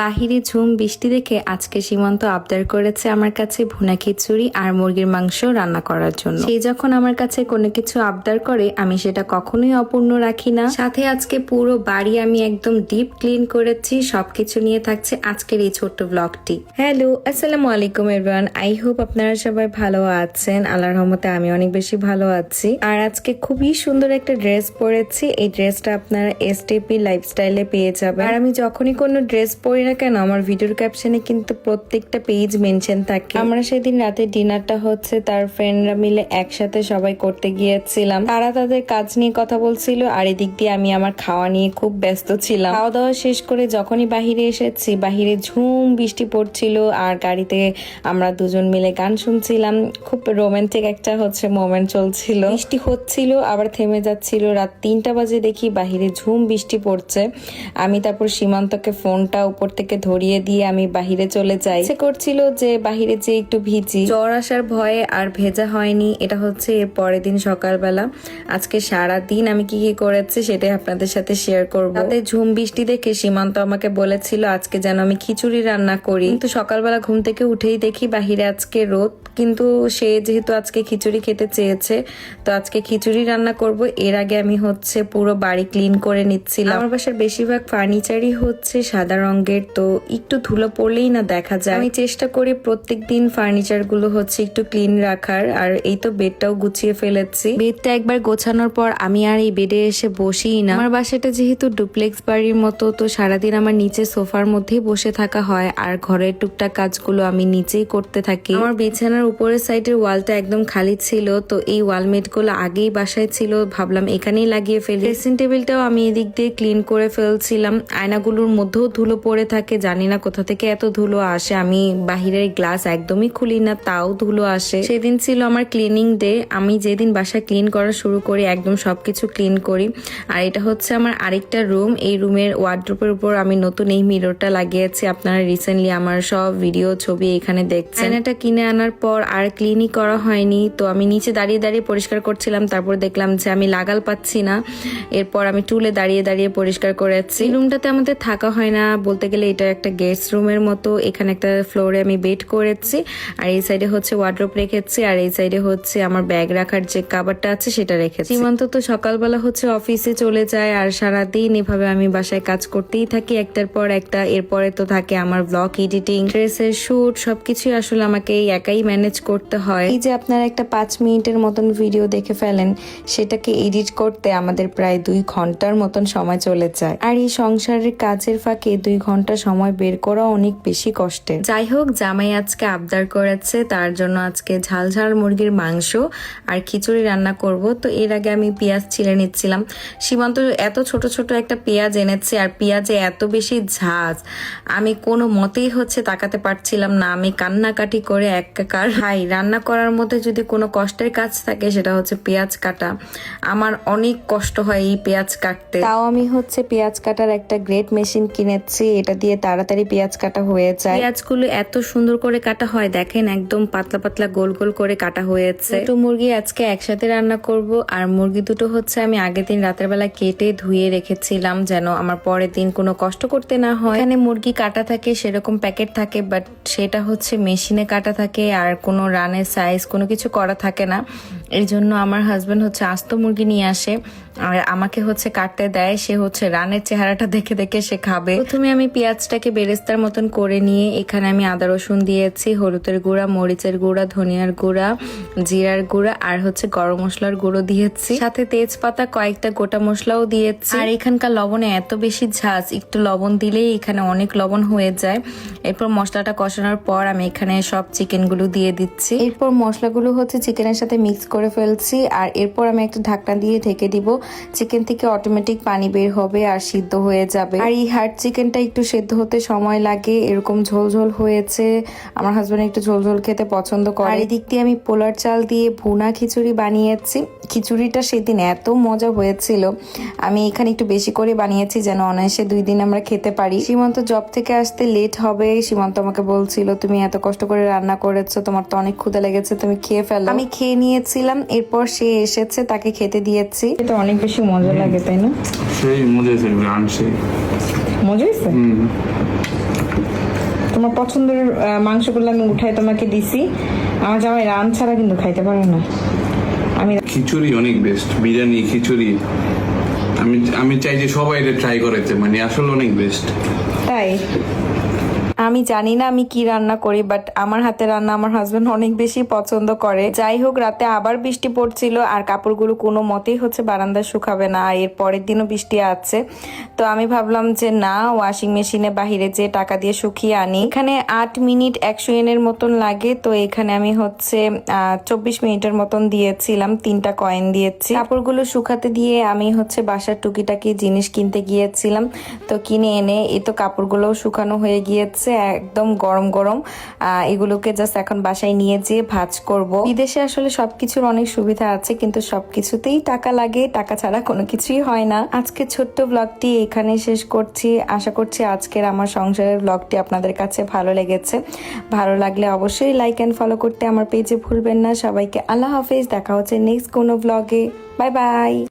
বাহিরে ঝুম বৃষ্টি দেখে আজকে সীমান্ত আবদার করেছে আমার কাছে ভুনা খিচুড়ি আর মুরগির মাংস রান্না করার জন্য। সে যখন আমার কাছে কোনো কিছু আবদার করে, আমি সেটা কখনোই অপূর্ণ রাখি না। সাথে আজকে পুরো বাড়ি আমি একদম ডিপ ক্লিন করেছি, সবকিছু নিয়ে থাকছে আজকের এই ছোট্ট ব্লগটি হ্যালো, আসসালামু আলাইকুম এভরিওয়ান আই হোপ আপনারা সবাই ভালো আছেন। আল্লাহর রহমতে আমি অনেক বেশি ভালো আছি। আর আজকে খুবই সুন্দর একটা ড্রেস পরেছি। এই ড্রেসটা আপনারা এস এসটিপি লাইফস্টাইলে পেয়ে যাবেন। আর আমি যখনই কোনো ড্রেস পরি না কেন? আমার ভিডিওর ক্যাপশনে কিন্তু প্রত্যেকটা পেজ মেনশন থাকে। আমরা সেদিন রাতে ডিনারটা হচ্ছে, তার ফ্রেন্ডরা মিলে একসাথে সবাই করতে গিয়েছিলাম। তারা তাদের কাজ নিয়ে কথা বলছিল, আর এদিক দিয়ে আমি আমার খাওয়া নিয়ে খুব ব্যস্ত ছিলাম। খাওয়া দাওয়া শেষ করে যখনই বাহিরে এসেছি, বাহিরে ঝুম বৃষ্টি পড়ছিল, আর গাড়িতে আমরা দুজন মিলে গান শুনছিলাম। খুব রোমান্টিক একটা হচ্ছে মোমেন্ট চলছিল। বৃষ্টি হচ্ছিল, আবার থেমে যাচ্ছিল। রাত তিনটা বাজে দেখি বাহিরে ঝুম বৃষ্টি পড়ছে। আমি তারপর সীমান্তকে ফোনটা উপর থেকে ধরিয়ে দিয়ে আমি বাহিরে চলে যাই। সে করছিল যে বাহিরে যে একটু ভিজি। জ্বর আসার ভয়ে আর ভেজা হয়নি। এটা হচ্ছে এর পরের দিন সকালবেলা। আজকে সারা দিন আমি কি কি করেছি সেটাই আপনাদের সাথে শেয়ার করব। তাদের ঝুম বৃষ্টি দেখে সীমান্ত আমাকে বলেছিল, আজকে যেন আমি খিচুড়ি রান্না করি। কিন্তু সকালবেলা ঘুম থেকে উঠেই দেখি বাহিরে আজকে রোদ। কিন্তু সে যেহেতু আজকে খিচুড়ি খেতে চেয়েছে তো আজকে খিচুড়ি রান্না করব। এর আগে আমি হচ্ছে পুরো বাড়ি ক্লিন করে নিচ্ছিলাম। আমার বাসার বেশিরভাগ ফার্নিচারই হচ্ছে সাদা রঙের তো একটু ধুলো পড়লেই না দেখা যায়। আমি চেষ্টা করি প্রত্যেক দিন ফার্নিচারগুলো হচ্ছে একটু ক্লিন রাখার আর এই তো বেডটাও গুছিয়ে ফেলেছি। বেডটা একবার গোছানোর পর আমি আর এই বেডে এসে বসিই না। আমার বাসাটা যেহেতু ডুপ্লেক্স বাড়ির মতো তো সারাদিন আমার নিচে সোফার মধ্যেই বসে থাকা হয় আর ঘরের টুকটাক কাজগুলো আমি নিচেই করতে থাকি। আমার বিছানার উপরের সাইডের ওয়ালটা একদম খালি ছিল, তো এই ওয়ালমেটগুলো আগেই বাসায় ছিল, ভাবলাম এখানেই লাগিয়ে ফেলি। ড্রেসিং টেবিলটাও আমি এদিক দিয়ে ক্লিন করে ফেলছিলাম। আয়নাগুলোর মধ্যেও ধুলো পড়ে থাকে, জানি না কোথা থেকে এত ধুলো আসে। আমি বাহিরের গ্লাস একদমই খুলি না, তাও ধুলো আসে। সেদিন ছিল আমার ক্লিনিং ডে, আমি যেদিন বাসা ক্লিন করা শুরু করি, একদম সবকিছু ক্লিন করি। আর এটা হচ্ছে আমার আরেকটা রুম, এই রুমের ওয়ার্ড্রোপের উপর আমি নতুন এই মিররটা লাগিয়েছি। আপনারা রিসেন্টলি আমার সব ভিডিও, ছবি এখানে দেখছেন। এটা কিনে আনার পর আর ক্লিনই করা হয়নি। তো আমি নিচে দাঁড়িয়ে দাঁড়িয়ে পরিষ্কার করছিলাম, তারপর দেখলাম যে আমি লাগাল পাচ্ছি না। এরপর আমি টুলে দাঁড়িয়ে দাঁড়িয়ে পরিষ্কার করেছি। এই রুমটাতে আমাদের থাকা হয় না, বলতে গেলে এটা একটা গেস্ট রুমের মতো। এখানে একটা ফ্লোরে আমি বেড করেছি, আর এই সাইডে হচ্ছে ওয়ার্ড্রোপ রেখেছি, আর এই সাইডে হচ্ছে আমার ব্যাগ রাখার যে কাবারটা আছে সেটা রেখেছি। সীমান্ত তো সকালবেলা হচ্ছে অফিসে চলে যায়, আর সারাদিন এভাবে আমি বাসায় কাজ করতেই থাকি। একটার পর একটা, এরপরে তো থাকে আমার ব্লগ এডিটিং ড্রেসের শুট সবকিছুই আসলে আমাকে একাই ম্যানেজ করতে হয়। এই যে আপনারা একটা পাঁচ মিনিটের মতন ভিডিও দেখে ফেলেন সেটাকে এডিট করতে আমাদের প্রায় দুই ঘণ্টার মতন সময় চলে যায়। আর এই সংসারের কাজের ফাঁকে দুই ঘণ্টা সময় বের করা অনেক বেশি কষ্টের। যাই হোক জামাই আজকে আবদার করেছে তার জন্য আজকে ঝাল ঝাল মুরগির মাংস আর খিচুড়ি রান্না করব। তো এর আগে আমি পেঁয়াজ ছিলে নিচ্ছিলাম। সীমান্ত এত ছোট ছোট একটা পেঁয়াজ এনেছে আর পেঁয়াজে এত বেশি ঝাঁজ। আমি কোনো মতেই হচ্ছে তাকাতে পারছিলাম না। আমি কান্নাকাটি করে একাকার হাই রান্না করার মধ্যে যদি কোনো কষ্টের কাজ থাকে সেটা হচ্ছে পেঁয়াজ কাটা। আমার অনেক কষ্ট হয় এই পেঁয়াজ কাটতে। তাও আমি হচ্ছে পেঁয়াজ কাটার একটা গ্রেট মেশিন কিনেছি এটা দিয়ে তাড়াতাড়ি পেঁয়াজ কাটা হয়ে যায়। পেঁয়াজগুলো এত সুন্দর করে কাটা হয় দেখেন একদম পাতলা পাতলা গোল গোল করে কাটা হয়েছে। দুটো মুরগি আজকে একসাথে রান্না করব আর মুরগি দুটো হচ্ছে আমি আগের দিন রাতের বেলা কেটে ধুয়ে রেখেছিলাম যেন আমার পরের দিন কোনো কষ্ট করতে না হয়। এখানে মুরগি কাটা থাকে সেরকম প্যাকেট থাকে বাট সেটা হচ্ছে মেশিনে কাটা থাকে আর কোনো রানের সাইজ কোনো কিছু করা থাকে না। এই জন্য আমার হাজব্যান্ড হচ্ছে আস্ত মুরগি নিয়ে আসে। আর আমাকে হচ্ছে কাটতে দেয়। সে হচ্ছে রানের চেহারাটা দেখে দেখে সে খাবে। প্রথমে আমি পেঁয়াজটাকে বেরেস্তার মতন করে নিয়ে এখানে আমি আদা রসুন দিয়েছি, হলুদের গুঁড়া, মরিচের গুঁড়া, ধনিয়ার গুঁড়া, জিরার গুঁড়া আর হচ্ছে গরম মশলার গুঁড়ো দিয়েছি। সাথে তেজপাতা কয়েকটা গোটা মশলাও দিয়েছি। আর এখানকার লবণে এত বেশি ঝাঁজ, একটু লবণ দিলেই এখানে অনেক লবণ হয়ে যায়। এরপর মশলাটা কষানোর পর আমি এখানে সব চিকেনগুলো দিয়ে দিচ্ছি। এরপর মশলাগুলো হচ্ছে চিকেনের সাথে মিক্স করে ফেলছি। আর এরপর আমি একটা ঢাকনা দিয়ে ঢেকে দিব। চিকেন থেকে অটোমেটিক পানি বের হবে আর সিদ্ধ হয়ে যাবে। আর এই হার্ড চিকেনটা একটু সেদ্ধ হতে সময় লাগে। এরকম ঝোল ঝোল হয়েছে। আমার হাজবেন্ড একটু ঝোল ঝোল খেতে পছন্দ করে। আর এদিক দিয়ে আমি পোলার চাল দিয়ে ভুনা খিচুড়ি বানিয়েছি। খিচুড়িটা সেদিন এত মজা হয়েছিল। আমি এখানে একটু বেশি করে বানিয়েছি যেন অনায়াসে দুই দিন আমরা খেতে পারি। সীমান্ত জব থেকে আসতে লেট হবে। সীমান্ত আমাকে বলছিল, তুমি এত কষ্ট করে রান্না করেছ, তোমার তো অনেক ক্ষুদা লেগেছে তুমি খেয়ে ফেলো। আমি খেয়ে নিয়েছিলাম এরপর সে এসেছে তাকে খেতে দিয়েছি। এটা অনেক বেশি মজা লাগে তাই না? সেই মজা হয়েছে গান সেই। মজা হয়েছে? হুম তোমার পছন্দের মাংসগুলো আমি উঠাই তোমাকে দিছি। আমার জামাই রান ছাড়া কিন্তু খাইতে পারে না। আমি খিচুড়ি অনেক বেস্ট বিরিয়ানি খিচুড়ি। আমি আমি চাই যে সবাই এটা ট্রাই করেছে মানে আসলে অনেক বেস্ট তাই? আমি জানি না আমি কি রান্না করি বাট আমার হাতে রান্না আমার হাজব্যান্ড অনেক বেশি পছন্দ করে। যাই হোক, রাতে আবার বৃষ্টি পড়ছিল আর কাপড়গুলো কোনো মতেই হচ্ছে বারান্দায় শুকাবে না, আর এর পরের দিনও বৃষ্টি আছে। তো আমি ভাবলাম যে না ওয়াশিং মেশিনে বাহিরে যে টাকা দিয়ে শুকিয়ে আনি। এখানে আট মিনিট একশো এনের মতন লাগে, তো এখানে আমি হচ্ছে চব্বিশ মিনিটের মতন দিয়েছিলাম, তিনটা কয়েন দিয়েছি। কাপড়গুলো শুকাতে দিয়ে আমি হচ্ছে বাসার টুকিটাকি জিনিস কিনতে গিয়েছিলাম, তো কিনে এনে এই তো কাপড়গুলো শুকানো হয়ে গিয়েছে। একদম গরম গরম। এগুলোকে জাস্ট এখন বাসায় নিয়ে যেয়ে ভাজ করব। বিদেশে আসলে সবকিছুর অনেক সুবিধা আছে, কিন্তু সবকিছুতেই টাকা লাগে। টাকা ছাড়া কোনো কিছুই হয় না। আজকে ছোট্ট ব্লগটি এখানে শেষ করছি। আশা করছি আজকের আমার সংসারের ব্লগটি আপনাদের কাছে ভালো লেগেছে। ভালো লাগলে অবশ্যই লাইক অ্যান্ড ফলো করতে আমার পেজে ভুলবেন না। সবাইকে আল্লাহ হাফেজ। দেখা হচ্ছে নেক্সট কোনো ব্লগে বাই বাই